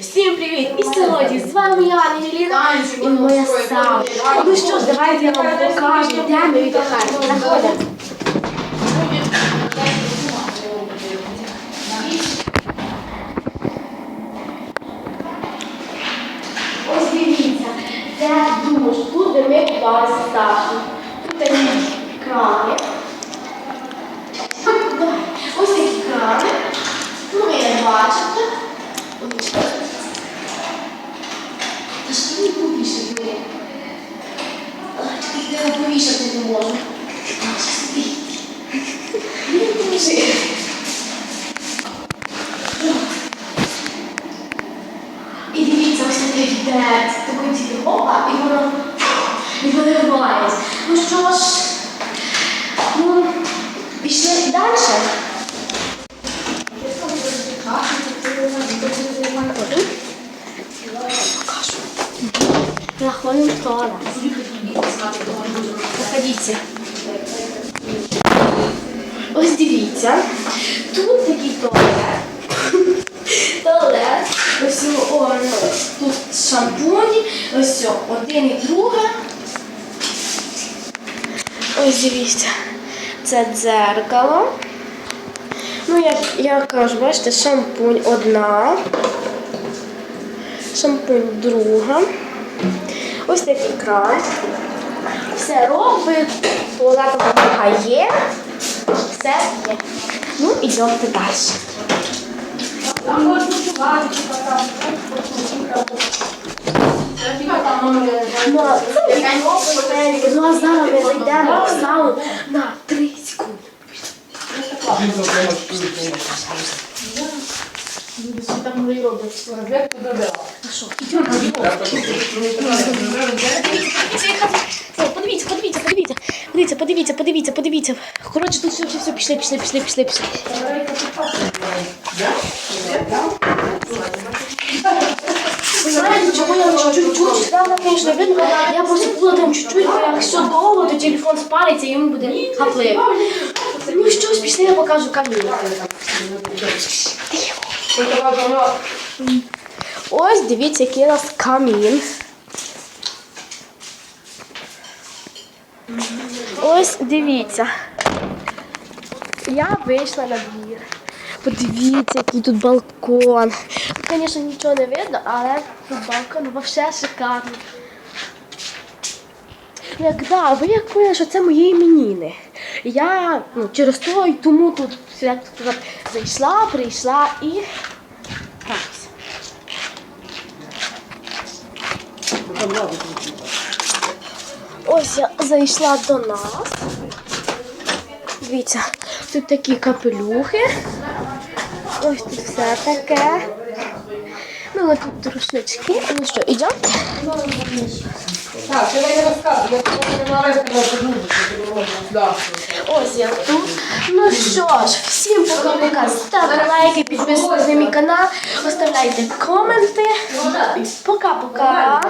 Всім привіт! І сьогодні з вами я, Ангеліна і моя Сава. Ну що ж, давайте я вам покажу, де ми віддихаємо. Заходимо. Ось дивіться, це душ, тут де ми купалися старші. Тут такі крани. Давай. Ось такі крани. Ну, ви як бачите. Ой, що? Та ж ти не повішати мене. Повішати не можу. А, щас ти. Не поможи. І дивіться, ось такий вітерець, такий тільки опа, і воно і виривається. Ну що ж, ну, пішли далі. Заходимо в туалет. Заходите. Ось дивіться. Тут такий туалет. Туалет. Ось о, ну, тут шампуні. Ось один і друге. Ось дивіться. Це дзеркало. Ну, як я кажу, бачите, шампунь одна. Шампунь друга. Ось такий кран. Все робить, туалетна бумага є. Все є. Ну, йдемо далі. Ну, а ну, зараз ми зайдемо в сауну на 3 секунди. О, подивіться, подивіться, подивіться. Подивіться, подивіться, подивіться, подивіться. Коротше, тут все, все, все, пішли, пішли, пішли, пішли, пішли. Знаєте, чого я чуть-чуть, видно, я посипнула там чуть-чуть, бо якщо довго, то телефон спалиться і йому буде хапливо. Ну що ж, пішли, я покажу камінь. Ось дивіться, який у нас камін. Ось дивіться. Я вийшла на двір. Подивіться, який тут балкон. Звісно, нічого не видно, але тут балкон взагалі шикарний. Ну, Як да, ви як поняли, що це мої іменіни. Я ну, через то і тому тут як тут зайшла, прийшла і так. Ось я зайшла до нас. Дивіться, тут такі капелюхи. Ось тут все таке. Ну, ось тут рушнички. Ну що, йдемо? Так, я розказую, я не належу, Ось я тут. Ну що ж, всім пока-пока. Ставте лайки, підписуйтесь на мій канал, оставляйте коменти. Пока-пока.